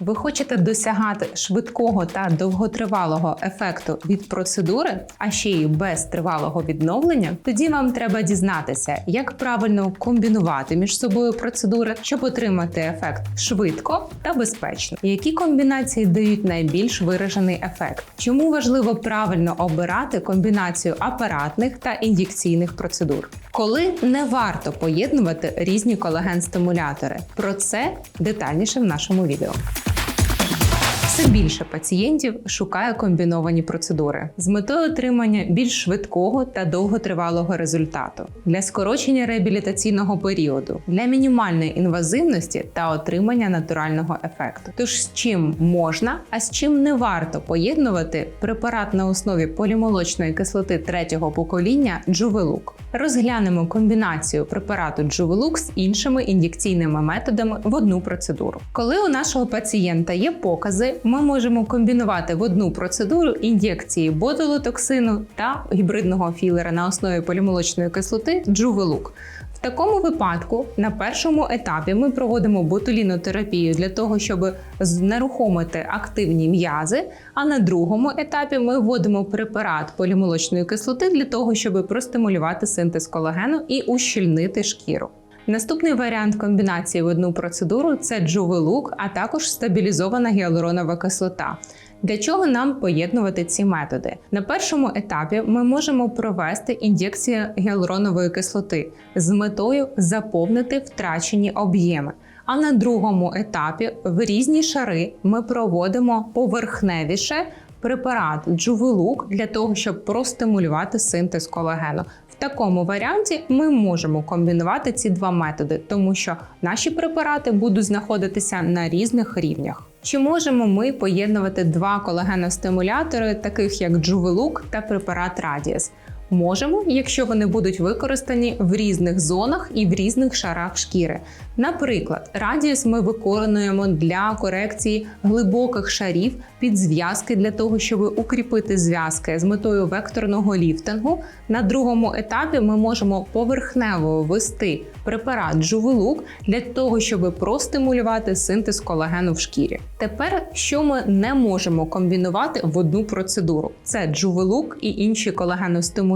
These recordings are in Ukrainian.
Ви хочете досягати швидкого та довготривалого ефекту від процедури, а ще й без тривалого відновлення? Тоді вам треба дізнатися, як правильно комбінувати між собою процедури, щоб отримати ефект швидко та безпечно. Які комбінації дають найбільш виражений ефект? Чому важливо правильно обирати комбінацію апаратних та ін'єкційних процедур? Коли не варто поєднувати різні колаген-стимулятори? Про це детальніше в нашому відео. Все більше пацієнтів шукає комбіновані процедури з метою отримання більш швидкого та довготривалого результату для скорочення реабілітаційного періоду, для мінімальної інвазивності та отримання натурального ефекту. Тож з чим можна, а з чим не варто поєднувати препарат на основі полімолочної кислоти третього покоління Джувелук. Розглянемо комбінацію препарату Джувелук з іншими ін'єкційними методами в одну процедуру. Коли у нашого пацієнта є покази, ми можемо комбінувати в одну процедуру ін'єкції ботулотоксину та гібридного філера на основі полімолочної кислоти Джувелук. В такому випадку на першому етапі ми проводимо ботулінотерапію для того, щоб знерухомити активні м'язи. А на другому етапі ми вводимо препарат полімолочної кислоти для того, щоб простимулювати синтез колагену і ущільнити шкіру. Наступний варіант комбінації в одну процедуру це джувелук, а також стабілізована гіалуронова кислота. Для чого нам поєднувати ці методи? На першому етапі ми можемо провести ін'єкцію гіалуронової кислоти з метою заповнити втрачені об'єми. А на другому етапі в різні шари ми проводимо поверхневіше препарат джувелук для того, щоб простимулювати синтез колагену. Такому варіанті ми можемо комбінувати ці два методи, тому що наші препарати будуть знаходитися на різних рівнях. Чи можемо ми поєднувати два колагеностимулятори, таких як джувелук та препарат Радіас? Можемо, якщо вони будуть використані в різних зонах і в різних шарах шкіри. Наприклад, радіус ми виконуємо для корекції глибоких шарів під зв'язки для того, щоб укріпити зв'язки з метою векторного ліфтингу. На другому етапі ми можемо поверхнево ввести препарат джувелук для того, щоб простимулювати синтез колагену в шкірі. Тепер, що ми не можемо комбінувати в одну процедуру, це джувелук і інші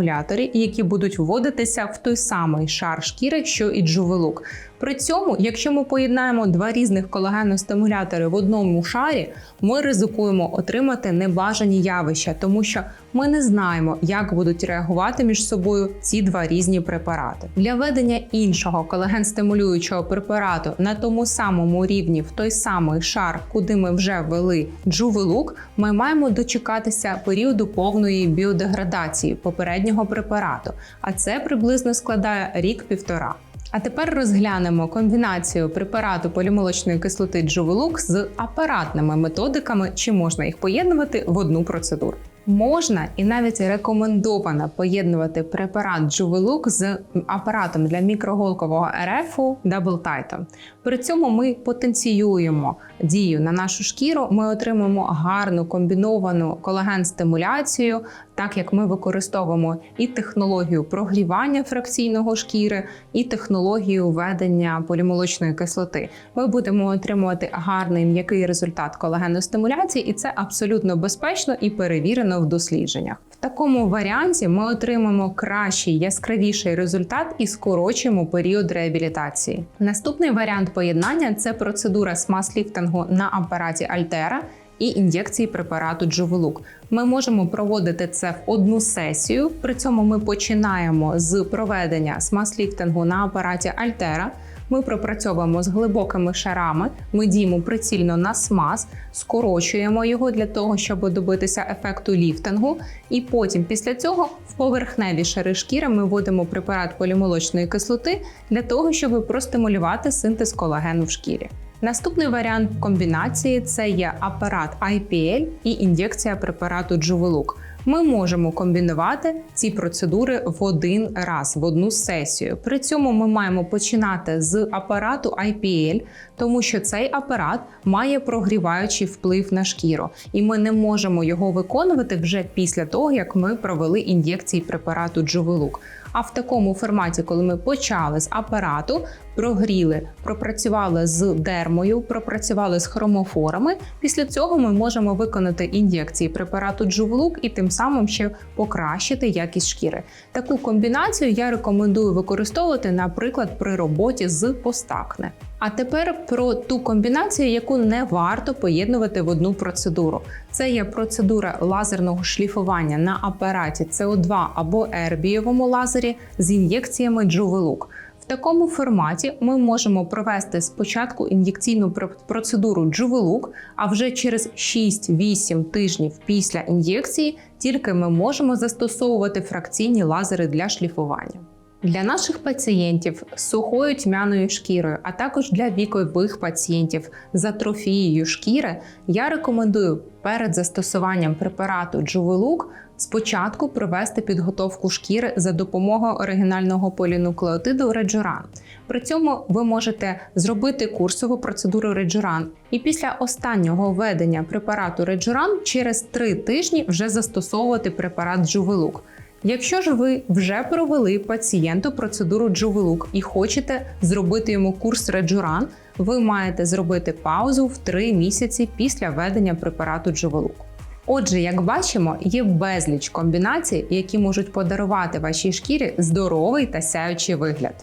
колагеностимулятори, які будуть вводитися в той самий шар шкіри, що і джувелук. При цьому, якщо ми поєднаємо два різних колагеностимулятори в одному шарі, ми ризикуємо отримати небажані явища, тому що ми не знаємо, як будуть реагувати між собою ці два різні препарати. Для введення іншого колаген-стимулюючого препарату на тому самому рівні в той самий шар, куди ми вже ввели джувелук, ми маємо дочекатися періоду повної біодеградації попереднього препарату, а це приблизно складає рік-півтора. А тепер розглянемо комбінацію препарату полімолочної кислоти Джовелук з апаратними методиками, чи можна їх поєднувати в одну процедуру. Можна і навіть рекомендовано поєднувати препарат Джувелук з апаратом для мікроголкового РФу даблтайтом. При цьому ми потенціюємо дію на нашу шкіру. Ми отримуємо гарну комбіновану колаген-стимуляцію, так як ми використовуємо і технологію прогрівання фракційного шкіри, і технологію введення полімолочної кислоти. Ми будемо отримувати гарний м'який результат колагеностимуляції, і це абсолютно безпечно і перевірено в дослідженнях. В такому варіанті ми отримаємо кращий яскравіший результат і скорочуємо період реабілітації. Наступний варіант поєднання це процедура смаз-ліфтингу на апараті Альтера і ін'єкції препарату Джувелук. Ми можемо проводити це в одну сесію. При цьому ми починаємо з проведення смаз-ліфтингу на апараті Альтера. Ми пропрацьовуємо з глибокими шарами, ми діємо прицільно на смаз, скорочуємо його для того, щоб добитися ефекту ліфтингу. І потім, після цього, в поверхневі шари шкіри ми вводимо препарат полімолочної кислоти для того, щоб простимулювати синтез колагену в шкірі. Наступний варіант комбінації це є апарат IPL і ін'єкція препарату Джувелук. Ми можемо комбінувати ці процедури в один раз, в одну сесію. При цьому ми маємо починати з апарату IPL, тому що цей апарат має прогріваючий вплив на шкіру, і ми не можемо його виконувати вже після того, як ми провели ін'єкції препарату Джувелук. А в такому форматі, коли ми почали з апарату, прогріли, пропрацювали з дермою, пропрацювали з хромофорами. Після цього ми можемо виконати ін'єкції препарату Джувлук і тим самим ще покращити якість шкіри. Таку комбінацію я рекомендую використовувати, наприклад, при роботі з постакне. А тепер про ту комбінацію, яку не варто поєднувати в одну процедуру. Це є процедура лазерного шліфування на апараті СО2 або ербієвому лазері з ін'єкціями Джувелук. Такому форматі ми можемо провести спочатку ін'єкційну процедуру Джувелук, а вже через 6-8 тижнів після ін'єкції тільки ми можемо застосовувати фракційні лазери для шліфування. Для наших пацієнтів з сухою тьмяною шкірою, а також для вікових пацієнтів з атрофією шкіри, я рекомендую перед застосуванням препарату Джувелук спочатку провести підготовку шкіри за допомогою оригінального полінуклеотиду Реджуран. При цьому ви можете зробити курсову процедуру Реджуран і після останнього введення препарату Реджуран через 3 тижні вже застосовувати препарат Джувелук. Якщо ж ви вже провели пацієнту процедуру Джувелук і хочете зробити йому курс Реджуран, ви маєте зробити паузу в 3 місяці після введення препарату Джувелук. Отже, як бачимо, є безліч комбінацій, які можуть подарувати вашій шкірі здоровий та сяючий вигляд.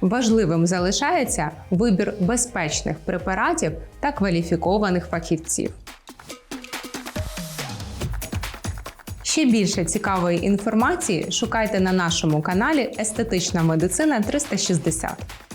Важливим залишається вибір безпечних препаратів та кваліфікованих фахівців. Ще більше цікавої інформації шукайте на нашому каналі Естетична медицина 360.